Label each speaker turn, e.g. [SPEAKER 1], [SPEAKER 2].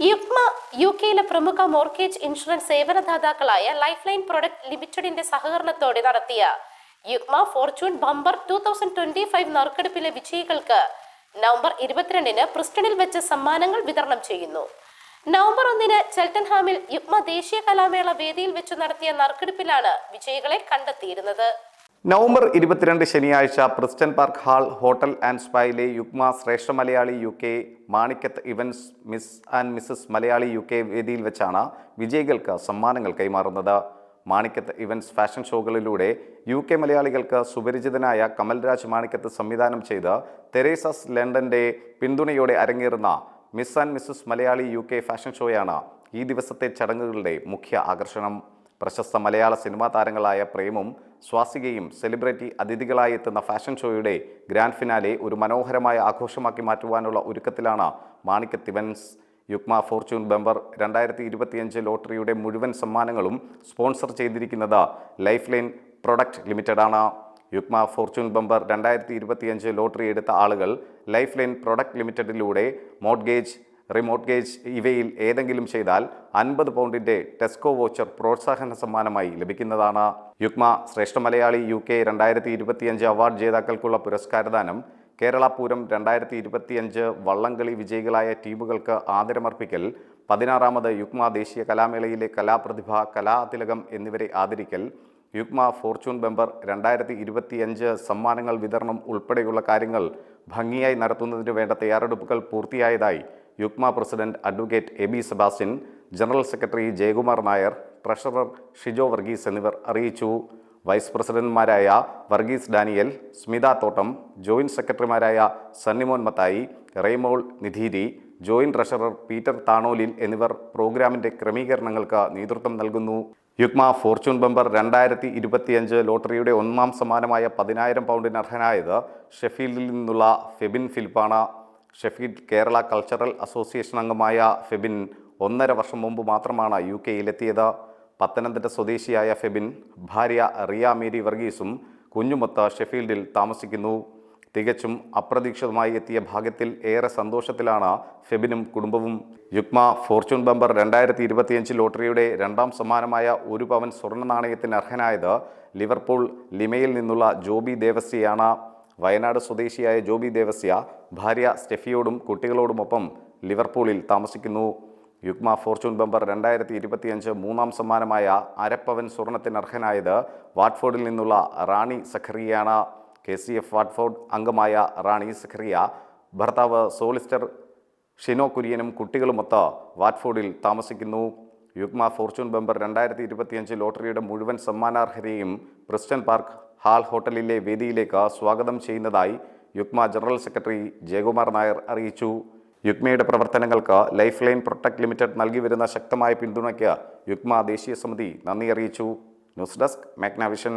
[SPEAKER 1] യുഗ്മ U കെയിലെ പ്രമുഖ mortgage insurance സേവനദാതാക്കളായ ലൈഫ് ലൈൻ പ്രൊഡക്റ്റ് ലിമിറ്റഡിന്റെ സഹകരണത്തോടെ നടത്തിയ Uukma fortune bumper two thousand twenty five നറുക്കെടുപ്പിലെ വിജയികൾക്ക് നവംബർ ഇരുപത്തിരണ്ടിന് പ്രിസ്റ്റണിൽ വെച്ച് സമ്മാനങ്ങൾ വിതരണം ചെയ്യുന്നു. നവംബർ ഒന്നിന് ചെൽട്ടൻഹാമിൽ യുക്മ ദേശീയ കലാമേള വേദിയിൽ വെച്ച് നടത്തിയ നറുക്കെടുപ്പിലാണ് വിജയികളെ കണ്ടെത്തിയിരുന്നത്.
[SPEAKER 2] നവംബർ ഇരുപത്തിരണ്ട് ശനിയാഴ്ച Preston park hall hotel and സ്പൈയിലെ യുഗ്മ Shreshtha Malayali U K Manikkath events miss and Mrs Malayali U K വേദിയിൽ വെച്ചാണ് വിജയികൾക്ക് സമ്മാനങ്ങൾ കൈമാറുന്നത്. മാണിക്കത്ത് ഇവൻസ് ഫാഷൻ ഷോകളിലൂടെ യു കെ മലയാളികൾക്ക് സുപരിചിതനായ കമൽരാജ് മാണിക്കത്ത് സംവിധാനം ചെയ്ത് തെരേസസ് ലണ്ടന്റെ പിന്തുണയോടെ അരങ്ങേറുന്ന Miss and Mrs Malayali U K fashion ഷോയാണ് ഈ ദിവസത്തെ ചടങ്ങുകളുടെ മുഖ്യ ആകർഷണം. പ്രശസ്ത മലയാള സിനിമാ താരങ്ങളായ പ്രേമും സ്വാസികയും സെലിബ്രിറ്റി അതിഥികളായി എത്തുന്ന ഫാഷൻ ഷോയുടെ ഗ്രാൻഡ് ഫിനാലെ ഒരു മനോഹരമായ ആഘോഷമാക്കി മാറ്റുവാനുള്ള ഒരുക്കത്തിലാണ് മാണിക്ക തിവൻസ് യുക്മ ഫോർച്യൂൺ ബെമ്പർ രണ്ടായിരത്തി ഇരുപത്തിയഞ്ച് ലോട്ടറിയുടെ മുഴുവൻ സമ്മാനങ്ങളും സ്പോൺസർ ചെയ്തിരിക്കുന്നത് ലൈഫ് ലൈൻ പ്രൊഡക്റ്റ് ലിമിറ്റഡാണ്. യുക്മ ഫോർച്യൂൺ ബമ്പർ രണ്ടായിരത്തി ഇരുപത്തിയഞ്ച് ലോട്ടറി എടുത്ത ആളുകൾ ലൈഫ് ലൈൻ പ്രൊഡക്റ്റ് ലിമിറ്റഡിലൂടെ മോഡ്ഗേജ് റിമോട്ട് ഗേജ് ഇവയിൽ ഏതെങ്കിലും ചെയ്താൽ അൻപത് പൗണ്ടിന്റെ ടെസ്കോ വോച്ചർ പ്രോത്സാഹന സമ്മാനമായി ലഭിക്കുന്നതാണ്. യുക്മ ശ്രേഷ്ഠ മലയാളി യു കെ രണ്ടായിരത്തി ഇരുപത്തിയഞ്ച് അവാർഡ് ജേതാക്കൾക്കുള്ള പുരസ്കാരദാനം കേരള പൂരം രണ്ടായിരത്തി ഇരുപത്തിയഞ്ച് വള്ളംകളി വിജയികളായ ടീമുകൾക്ക് ആദരമർപ്പിക്കൽ പതിനാറാമത് യുക്മ ദേശീയ കലാമേളയിലെ കലാപ്രതിഭ കലാതിലകം എന്നിവരെ ആദരിക്കൽ യുഗ്മ ഫോർച്യൂൺ ബെമ്പർ രണ്ടായിരത്തി ഇരുപത്തിയഞ്ച് സമ്മാനങ്ങൾ വിതരണം ഉൾപ്പെടെയുള്ള കാര്യങ്ങൾ ഭംഗിയായി നടത്തുന്നതിന് വേണ്ട തയ്യാറെടുപ്പുകൾ പൂർത്തിയായതായി Uukma president advocate A B Sebastian general secretary Jayakumar Nair treasurer Shijo Varghese എന്നിവർ അറിയിച്ചു. വൈസ് പ്രസിഡന്റുമാരായ വർഗീസ് ഡാനിയൽ സ്മിത തോട്ടം ജോയിന്റ് സെക്രട്ടറിമാരായ സണ്ണിമോൻ മത്തായി റെയ്മോൾ നിധീരി ജോയിന്റ് ട്രഷറർ പീറ്റർ താണോലിൻ എന്നിവർ പ്രോഗ്രാമിന്റെ ക്രമീകരണങ്ങൾക്ക് നേതൃത്വം നൽകുന്നു. യുക്മ ഫോർച്യൂൺ ബമ്പർ രണ്ടായിരത്തി ഇരുപത്തിയഞ്ച് ലോട്ടറിയുടെ ഒന്നാം സമ്മാനമായ പതിനായിരം പൗണ്ടിന് അർഹനായത് ഷെഫീൽഡിൽ നിന്നുള്ള ഫെബിൻ ഫിലിപ്പാണ് ഷെഫീൽഡ് കേരള കൾച്ചറൽ അസോസിയേഷൻ അംഗമായ ഫെബിൻ ഒന്നര വർഷം മുമ്പ് മാത്രമാണ് യു കെയിലെത്തിയത് പത്തനംതിട്ട സ്വദേശിയായ ഫെബിൻ ഭാര്യ റിയ മേരി വർഗീസും കുഞ്ഞുമൊത്ത് ഷെഫീൽഡിൽ താമസിക്കുന്നു. തികച്ചും അപ്രതീക്ഷിതമായി എത്തിയ ഭാഗ്യത്തിൽ ഏറെ സന്തോഷത്തിലാണ് ഫെബിനും കുടുംബവും. യുഗ്മ ഫോർച്യൂൺ ബമ്പർ രണ്ടായിരത്തി ഇരുപത്തിയഞ്ച് ലോട്ടറിയുടെ രണ്ടാം സമ്മാനമായ ഒരു പവൻ സ്വർണ നാണയത്തിന് അർഹനായത് ലിവർപൂൾ ലിമയിൽ നിന്നുള്ള ജോബി ദേവസ്യയാണ്. വയനാട് സ്വദേശിയായ ജോബി ദേവസ്യ ഭാര്യ സ്റ്റെഫിയോടും കുട്ടികളോടുമൊപ്പം ലിവർപൂളിൽ താമസിക്കുന്നു. യുഗ്മ ഫോർച്യൂൺ ബമ്പർ രണ്ടായിരത്തി ഇരുപത്തിയഞ്ച് മൂന്നാം സമ്മാനമായ അരപ്പവൻ സ്വർണത്തിന് അർഹനായത് വാട്ട്ഫോർഡിൽ നിന്നുള്ള റാണി സഖറിയാണ് കെ സി എഫ് വാട്ട്ഫോർഡ് അംഗമായ റാണി സഖറിയ ഭർത്താവ് സോളിസ്റ്റർ ഷിനോ കുര്യനും കുട്ടികളുമൊത്ത് വാട്ട്ഫോർഡിൽ താമസിക്കുന്നു. യുഗ്മ ഫോർച്യൂൺ ബമ്പർ രണ്ടായിരത്തി ഇരുപത്തിയഞ്ച് ലോട്ടറിയുടെ മുഴുവൻ സമ്മാനാർഹരെയും പ്രിസ്റ്റൻ പാർക്ക് ഹാൾ ഹോട്ടലിലെ വേദിയിലേക്ക് സ്വാഗതം ചെയ്യുന്നതായി UUKMA general secretary Jayakumar Nair അറിയിച്ചു. യുഗ്മയുടെ പ്രവർത്തനങ്ങൾക്ക് ലൈഫ് ലൈൻ പ്രൊട്ടക്ട് ലിമിറ്റഡ് നൽകി വരുന്ന ശക്തമായ പിന്തുണയ്ക്ക് യുഗ്മ ദേശീയ സമിതി നന്ദി അറിയിച്ചു. News desk Magnavision.